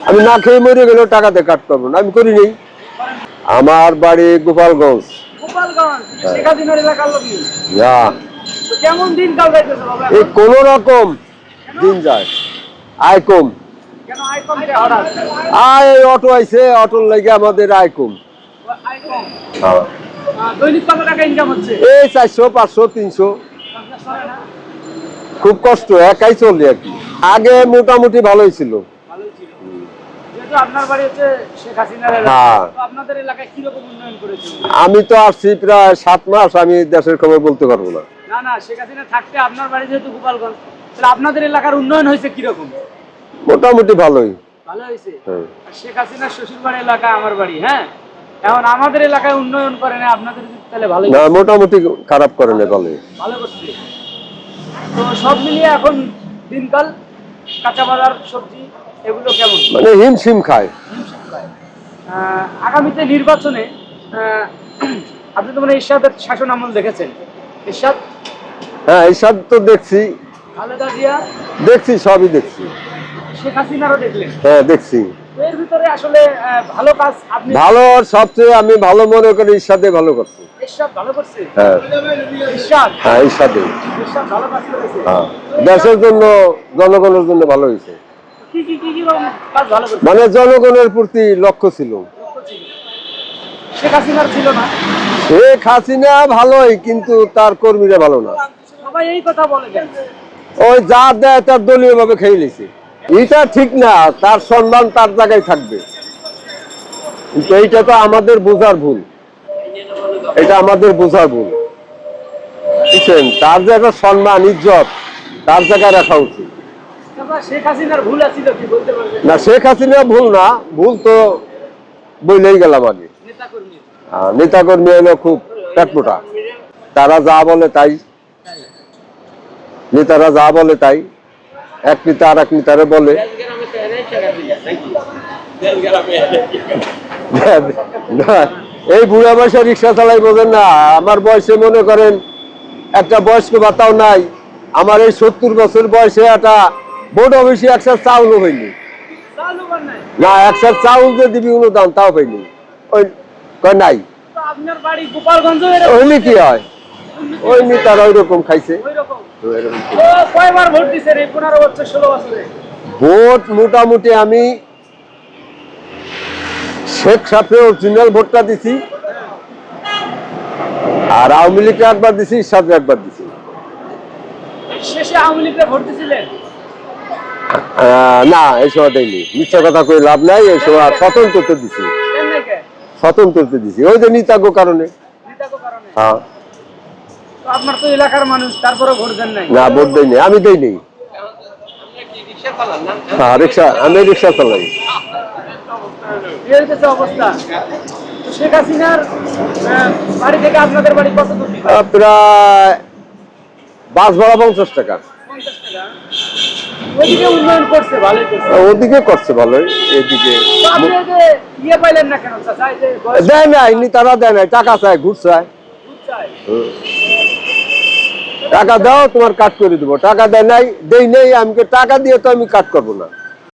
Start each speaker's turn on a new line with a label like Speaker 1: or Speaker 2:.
Speaker 1: আমি না খেয়ে মরে গেলেও টাকাতে কাট করব না আমি করি নেই। আমার বাড়ি গোপালগঞ্জ।
Speaker 2: গোপালগঞ্জ শেখ হাসিনার এলাকার লোকই।
Speaker 1: যা।
Speaker 2: তো কেমন দিন কাল যাইতেছে বাবা?
Speaker 1: এই কোন রকম দিন যায়। আয় কম।
Speaker 2: আয়
Speaker 1: অটো আইছে অটোর লাগে আমাদের আয় কম। হ্যাঁ। এই চারশো পাঁচশো তিনশো। খুব কষ্ট একাই চলে আর কি। আগে মোটামুটি ভালোই ছিল। আমি তো আসছি প্রায় সাত মাস আমি দেশের খবর বলতে পারব না।
Speaker 2: না না শেখ হাসিনা থাকতে আপনার বাড়ি যেহেতু গোপালগঞ্জ তাহলে আপনাদের এলাকার উন্নয়ন হয়েছে কীরকম?
Speaker 1: মোটামুটি ভালোই।
Speaker 2: ভালো হয়েছে?
Speaker 1: হ্যাঁ।
Speaker 2: শেখ হাসিনার শ্বশুর বাড়ি এলাকা আমার বাড়ি হ্যাঁ? এখন আমাদের এলাকায় উন্নয়ন করে না আপনাদের তাহলে ভালোই
Speaker 1: না মোটামুটি খারাপ করে না ভালোই।
Speaker 2: ভালো করছে। তো সব মিলিয়ে এখন দিনকাল কাঁচা বাজার সবজি এগুলো কেমন?
Speaker 1: মানে হিমশিম খায়।
Speaker 2: আগামীতে নির্বাচনে আপনি তো মানে ইরশাদের শাসন আমল দেখেছেন। ইরশাদ?
Speaker 1: হ্যাঁ এইসব তো দেখছি।
Speaker 2: খালেদা জিয়া?
Speaker 1: দেখছি সবই দেখছি।
Speaker 2: শেখ হাসিনারও দেখলেন?
Speaker 1: হ্যাঁ দেখছি।
Speaker 2: এর ভিতরে আসলে ভালো কাজ আপনি
Speaker 1: ভালো সবচেয়ে আমি ভালো মনে করি ইসাদে ভালো করছি।
Speaker 2: ইরশাদ ভালো করছে?
Speaker 1: হ্যাঁ।
Speaker 2: ইরশাদ?
Speaker 1: হ্যাঁ ইসাদে
Speaker 2: ইরশাদ ভালো কাজ করেছে।
Speaker 1: হ্যাঁ। দেশের জন্য জনগণের জন্য ভালো হয়েছে। মানে জনগণের প্রতি লক্ষ্য ছিল।
Speaker 2: শেখ
Speaker 1: হাসিনা ভালোই কিন্তু তার কর্মীরা ভালো না। ওই যা দেয় তার দলীয় ভাবে খেয়ে নিছে। এটা ঠিক না তার সম্মান তার জায়গায় থাকবে। কিন্তু এইটা তো আমাদের বোঝার ভুল। এটা আমাদের বোঝার ভুল। বুঝছেন? তার যে একটা সম্মান ইজ্জত তার জায়গায় রাখা উচিত। না শেখ হাসিনা ভুল না ভুল তো বইলেই গেলাম আগে।
Speaker 2: নেতা কর্মী
Speaker 1: নেতাকর্মী হলো খুব পেটমোটা তারা যা বলে তাই। নেতারা যা বলে তাই। এক নেতা আর এক নেতারে বলে। এই বুড়া বয়সে রিক্সা চালাই বোঝেন না। আমার বয়সে মনে করেন একটা বয়স্ক ভাতাও নাই। আমার এই সত্তর বছর বয়সে একটা বোর্ড অফিসে একশো চাউলও
Speaker 2: নাই?
Speaker 1: না একশো চাউল যে দিবি অনুদান তাও পাইনি। ওই নাই? হইলে কি হয়? ওই নেতারা ওই রকম খাইছে।
Speaker 2: ভোট
Speaker 1: মোটামুটি আমি শেখ সাথে অরিজিনাল ভোটটা দিছি। আর আওয়ামী লীগকে একবার দিছি সাথে একবার দিছি।
Speaker 2: শেষে আওয়ামী লীগকে ভোট দিছিলেন?
Speaker 1: না এই সময় দেয়নি। মিথ্যা কথা কই লাভ নাই এই সময় স্বতন্ত্রতে দিছি।
Speaker 2: দেন নাই কে
Speaker 1: স্বতন্ত্রতে দিছি। ওই যে নিতাজ্ঞ কারণে। হ্যাঁ।
Speaker 2: আপনার তো এলাকার মানুষ তারপরে ভোট দেন নাই?
Speaker 1: না ভোট দেয়নি। আমি হ্যাঁ রিক্সা আমি রিক্সা চালাই।
Speaker 2: এই অবস্থা। শেখ হাসিনার বাড়ি থেকে আপনাদের বাড়ি কত দূর
Speaker 1: প্রায় বাস ভাড়া পঞ্চাশ টাকা।
Speaker 2: পঞ্চাশ টাকা।
Speaker 1: ওদিকে করছে ভালোই এদিকে।
Speaker 2: তো আপনি এই যে ইয়ে
Speaker 1: দেয় নাই তারা দেয় নাই টাকা চায় ঘুষ চায়। টাকা দাও তোমার কাট করে দেবো। টাকা দেয় নাই দেই নেই আমি টাকা দিয়ে তো আমি কাট করব না।